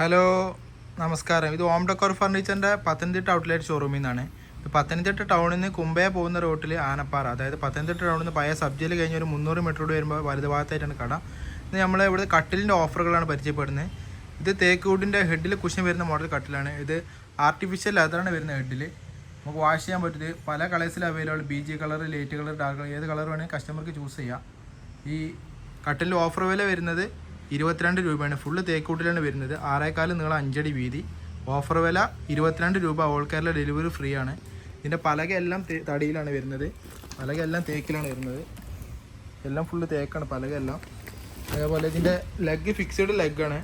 Hello നമസ്കാരം. ഇത് Om decor ഫർണിച്ചറിന്റെ പത്തനംതിട്ട ഔട്ട്ലെറ്റ് ഷോറൂമിൽ നിന്നാണ് പത്തനംതിട്ട ടൗണിൽ നിന്ന് കുമ്പയ പോകുന്ന റോട്ടിൽ ആനപ്പാറ. അതായത് പത്തനംതിട്ട ടൗണിൽ നിന്ന് പഴയ സബ്ജിയിൽ കഴിഞ്ഞ ഒരു മുന്നൂറ് മീറ്റർ കൂടി വരുമ്പോൾ വലുത് ഭാഗത്തായിട്ടാണ് കട. ഇത് നമ്മൾ ഇവിടെ കട്ടിലിന്റെ ഓഫറുകളാണ് പരിചയപ്പെടുന്നത്. ഇത് തേക്ക് വുഡിന്റെ ഹെഡിൽ കുഷൻ വരുന്ന മോഡൽ കട്ടിലാണ്. ഇത് ആർട്ടിഫിഷ്യൽ ലെതറാണ് വരുന്ന ഹെഡിൽ നമുക്ക് വാഷ് ചെയ്യാൻ പറ്റുന്നത് പല കളേഴ്സിൽ available B G colour light colour dark colour ഏത് കളർ വേണമെങ്കിൽ കസ്റ്റമർക്ക് ചൂസ് ചെയ്യാം. ഈ കട്ടിലിന്റെ ഓഫർ വില വരുന്നത് ഇരുപത്തിരണ്ട് രൂപയാണ്. ഫുള്ള് തേക്കൂട്ടിലാണ് വരുന്നത്. ആറേക്കാൽ നീളം അഞ്ചടി വീതി. ഓഫർ വില ഇരുപത്തിരണ്ട് രൂപ. ഓൾ കേരള ഡെലിവറി ഫ്രീ ആണ്. ഇതിന്റെ പലക എല്ലാം തടിയിലാണ് വരുന്നത്. പലക എല്ലാം തേക്കിലാണ് വരുന്നത്. എല്ലാം ഫുള്ള് തേക്കാണ് പലക എല്ലാം അതേപോലെ ഇതിന്റെ ലെഗ് ഫിക്സഡ് ലെഗാണ്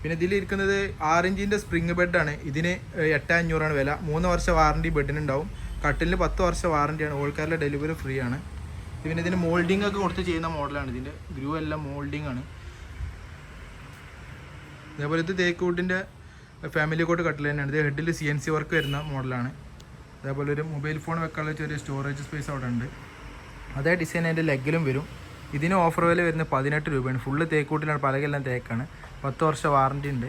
പിന്നെ ഇതിലിരിക്കുന്നത് ആറ് ഇഞ്ചിന്റെ സ്പ്രിങ് ബെഡാണ് ഇതിന് എട്ട് അഞ്ഞൂറാണ് വില. മൂന്ന് വർഷം വാറണ്ടി ബെഡിനുണ്ടാവും. കട്ടിലിന് പത്ത് വർഷ വാറണ്ടിയാണ് ഓൾ കേരള ഡെലിവറി ഫ്രീ ആണ്. പിന്നെ ഇതിന് മോൾഡിംഗ് ഒക്കെ കൊടുത്ത് ചെയ്യുന്ന മോഡലാണ് ഇതിന്റെ ഗ്രൂ എല്ലാം മോൾഡിംഗ് ആണ്. അതേപോലെ ഇത് തേക്കൂട്ടിന്റെ ഫാമിലി കോട്ട് കട്ടിൽ തന്നെയാണ്. ഇത് ഹെഡിൽ സി എൻ സി വർക്ക് വരുന്ന മോഡലാണ് അതേപോലെ ഒരു മൊബൈൽ ഫോൺ വെക്കാനുള്ള ചെറിയ സ്റ്റോറേജ് സ്പേസ് അവിടെ ഉണ്ട്. അതേ ഡിസൈൻ അതിന്റെ ലെഗിലും വരും. ഇതിന് ഓഫർ വില വരുന്നത് പതിനെട്ട് രൂപയാണ്. ഫുള്ള് തേക്കൂട്ടിലാണ് പലകെല്ലാം തേക്കാണ്. പത്ത് വർഷം വാറണ്ടി ഉണ്ട്.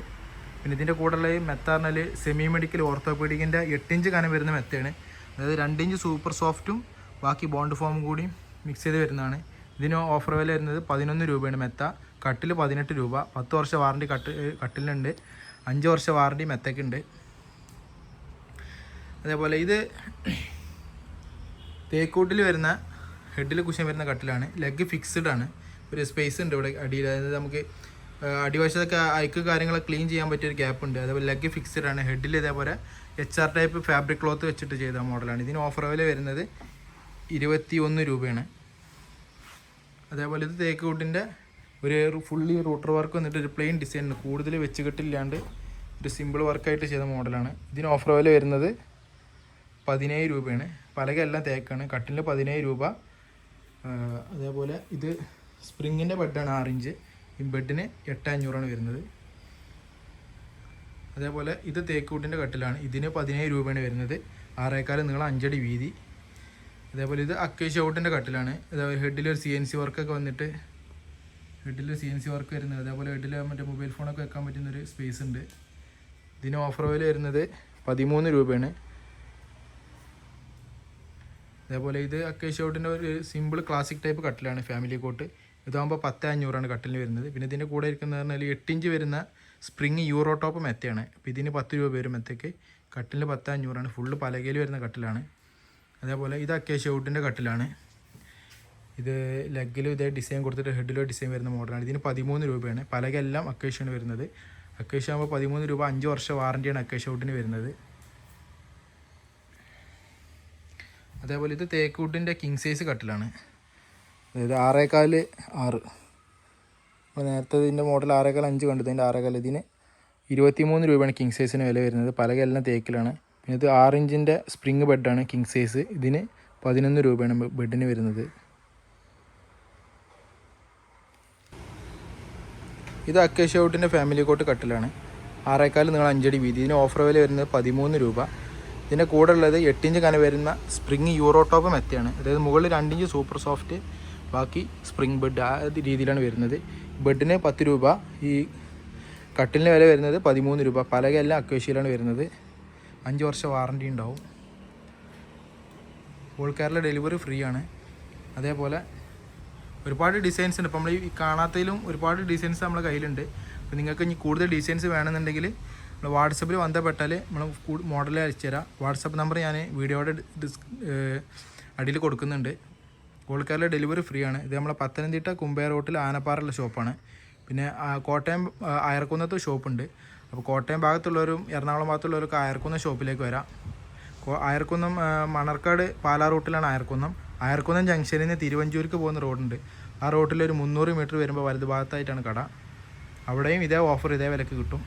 പിന്നെ ഇതിന്റെ കൂടെയുള്ള ഈ മെത്താറിനൽ സെമി മെഡിക്കൽ ഓർത്തോപീഡിക്കിന്റെ എട്ടിഞ്ച് കനം വരുന്ന മെത്തയാണ് അതായത് രണ്ടിഞ്ച് സൂപ്പർ സോഫ്റ്റും ബാക്കി ബോണ്ട് ഫോമും കൂടി മിക്സ് ചെയ്ത് വരുന്നതാണ്. ഇതിന് ഓഫർ വില വരുന്നത് പതിനൊന്ന് രൂപയാണ് മെത്ത. കട്ടിൽ പതിനെട്ട് രൂപ. പത്ത് വർഷ വാറണ്ടി കട്ട് കട്ടിലുണ്ട്. അഞ്ച് വർഷ വാറണ്ടി മെത്തക്കുണ്ട് അതേപോലെ ഇത് തേക്കൂട്ടിൽ വരുന്ന ഹെഡിൽ കുഷൻ വരുന്ന കട്ടിലാണ്. ലെഗ് ഫിക്സ്ഡ് ആണ്. ഒരു സ്പേസ് ഉണ്ട് ഇവിടെ അടിയിൽ. അതായത് നമുക്ക് അടിവശത്തൊക്കെ അയക്ക് കാര്യങ്ങളൊക്കെ ക്ലീൻ ചെയ്യാൻ പറ്റിയ ഒരു ഗ്യാപ്പ് ഉണ്ട്. അതേപോലെ ലെഗ് ഫിക്സ്ഡ് ആണ്. ഹെഡിൽ ഇതേപോലെ H R type fabric cloth വെച്ചിട്ട് ചെയ്ത മോഡലാണ് ഇതിന് ഓഫർ വില വരുന്നത് ഇരുപത്തി ഒന്ന് രൂപയാണ്. അതേപോലെ ഇത് തേക്ക് വുഡിന്റെ ഒരു ഫുള്ളി റൂട്ടർ വർക്ക് വന്നിട്ട് ഒരു പ്ലെയിൻ ഡിസൈൻ ഉണ്ട് കൂടുതൽ വെച്ച് കെട്ടില്ലാണ്ട് ഒരു സിമ്പിൾ വർക്കായിട്ട് ചെയ്ത മോഡലാണ്. ഇതിന് ഓഫർ വില വരുന്നത് പതിനേഴ് രൂപയാണ്. പലകെല്ലാം തേക്കാണ്. കട്ടിൽ പതിനേഴ് രൂപ. അതേപോലെ ഇത് സ്പ്രിങ്ങിന്റെ ബെഡാണ് ആറിഞ്ച് ഈ ബെഡിന് എട്ട് അഞ്ഞൂറാണ് വരുന്നത്. അതേപോലെ ഇത് തേക്കൂട്ടിന്റെ കട്ടിലാണ് ഇതിന് പതിനേഴ് രൂപയാണ് വരുന്നത്. ആറേക്കാൽ നീളം അഞ്ചടി വീതി. അതേപോലെ ഇത് അക്കേഷ് ഔട്ടിന്റെ കട്ടിലാണ്. അതേപോലെ ഹെഡിൽ ഒരു സി എൻ സി വർക്കൊക്കെ വന്നിട്ട് ഹെഡിൽ സി എൻ സി വർക്ക് വരുന്നത്. അതേപോലെ ഹെഡിൽ മറ്റേ മൊബൈൽ ഫോണൊക്കെ വെക്കാൻ പറ്റുന്നൊരു സ്പേസ് ഉണ്ട്. ഇതിന് ഓഫർ വില വരുന്നത് പതിമൂന്ന് രൂപയാണ്. അതേപോലെ ഇത് അക്കേഷ് ഔട്ടിന്റെ ഒരു സിമ്പിൾ ക്ലാസിക് ടൈപ്പ് കട്ടിലാണ് ഫാമിലി കോട്ട് ഇതാകുമ്പോൾ പത്ത് അഞ്ഞൂറാണ് കട്ടിലിന് വരുന്നത്. പിന്നെ ഇതിന്റെ കൂടെ ഇരിക്കുന്നത് പറഞ്ഞാൽ എട്ടിഞ്ച് വരുന്ന സ്പ്രിങ് യൂറോ ടോപ്പ് മെത്തയാണ് അപ്പോൾ ഇതിന് പത്ത് രൂപ വരും മെത്തയ്ക്ക് കട്ടിലിന് പത്ത് അഞ്ഞൂറാണ് ഫുള്ള് പലകയിൽ വരുന്ന കട്ടിലാണ്. അതേപോലെ ഇത് അക്കേഷ്യ ഔട്ടിന്റെ കട്ടിലാണ്. ഇത് ലെഗിലും ഇതേ ഡിസൈൻ കൊടുത്തിട്ട് ഹെഡിലോ ഡിസൈൻ വരുന്ന മോഡലാണ്. ഇതിന് പതിമൂന്ന് രൂപയാണ്. പലകെല്ലാം അക്കേഷ്യാണ് വരുന്നത്. അക്കേഷ്യ ആകുമ്പോൾ പതിമൂന്ന് രൂപ അഞ്ച് വർഷ വാറന്റിയാണ് അക്കേഷ്യ ഔട്ടിന് വരുന്നത്. അതേപോലെ ഇത് തേക്കൂട്ടിന്റെ കിങ് സൈസ് കട്ടിലാണ്. അതായത് ആറേക്കാൽ ആറ്. അപ്പോൾ നേരത്തെ ഇതിന്റെ മോഡൽ ആറേക്കാൽ അഞ്ച് കണ്ടത് ഇതിന്റെ ആറേക്കാൽ ഇതിന് ഇരുപത്തിമൂന്ന് രൂപയാണ് കിങ് സൈസിന് വില വരുന്നത്. പലകെല്ലാം തേക്കിലാണ്. പിന്നെ ഇത് ആറ് ഇഞ്ചിന്റെ സ്പ്രിങ് ബെഡാണ് കിങ് സൈസ്. ഇതിന് പതിനൊന്ന് രൂപയാണ് ബെഡിന് വരുന്നത്. ഇത് അക്കേഷ്യ ഔട്ടിന്റെ ഫാമിലി കോട്ട് കട്ടിലാണ്. ആറേക്കാൽ നിങ്ങൾ അഞ്ചടി വീതി. ഇതിന് ഓഫർ വില വരുന്നത് പതിമൂന്ന് രൂപ. ഇതിന്റെ കൂടെ ഉള്ളത് എട്ടിഞ്ച് കന വരുന്ന സ്പ്രിങ് യൂറോ ടോപ്പ് മെത്തയാണ്. അതായത് മുകളിൽ രണ്ടിഞ്ച് സൂപ്പർ സോഫ്റ്റ് ബാക്കി സ്പ്രിങ് ബെഡ് ആ രീതിയിലാണ് വരുന്നത്. ബെഡിന് പത്ത് രൂപ. ഈ കട്ടിലിന് വില വരുന്നത് പതിമൂന്ന് രൂപ. പലകയെല്ലാം അക്വേഷ്യയിലാണ് വരുന്നത്. അഞ്ച് വർഷം വാറന്റി ഉണ്ടാവും. ഓൾ കേരള ഡെലിവറി ഫ്രീ ആണ്. അതേപോലെ ഒരുപാട് ഡിസൈൻസ് ഉണ്ട്. നമ്മൾ ഈ കാണാത്തതിലും ഒരുപാട് ഡിസൈൻസ് നമ്മുടെ കയ്യിലുണ്ട്. അപ്പോൾ നിങ്ങൾക്ക് ഇനി കൂടുതൽ ഡിസൈൻസ് വേണമെന്നുണ്ടെങ്കിൽ നമ്മൾ വാട്സപ്പിൽ ബന്ധപ്പെട്ടാൽ നമ്മൾ മോഡൽ അയച്ചു തരാം. വാട്സപ്പ് നമ്പർ ഞാൻ വീഡിയോയുടെ ഡിസ് അടിയിൽ കൊടുക്കുന്നുണ്ട്. കേരള ഡെലിവറി ഫ്രീ ആണ്. ഇത് നമ്മളെ പത്തനംതിട്ട കുമ്പയ റോട്ടിൽ ആനപ്പാറയുള്ള ഷോപ്പാണ്. പിന്നെ കോട്ടയം അയർക്കുന്നത്ത് ഷോപ്പുണ്ട്. അപ്പോൾ കോട്ടയം ഭാഗത്തുള്ളവരും എറണാകുളം ഭാഗത്തുള്ളവരൊക്കെ അയർക്കുന്ന ഷോപ്പിലേക്ക് വരാം. അയർക്കുന്നം മണർക്കാട് പാലാ റൂട്ടിലാണ് അയർക്കുന്നം. അയർക്കുന്നം ജംഗ്ഷനിൽ നിന്ന് തിരുവഞ്ചൂർക്ക് പോകുന്ന റോഡുണ്ട്. ആ റോട്ടിൽ ഒരു മുന്നൂറ് മീറ്റർ വരുമ്പോൾ വലത് ഭാഗത്തായിട്ടാണ് കട. അവിടെയും ഇതേ ഓഫർ ഇതേ വിലക്ക് കിട്ടും.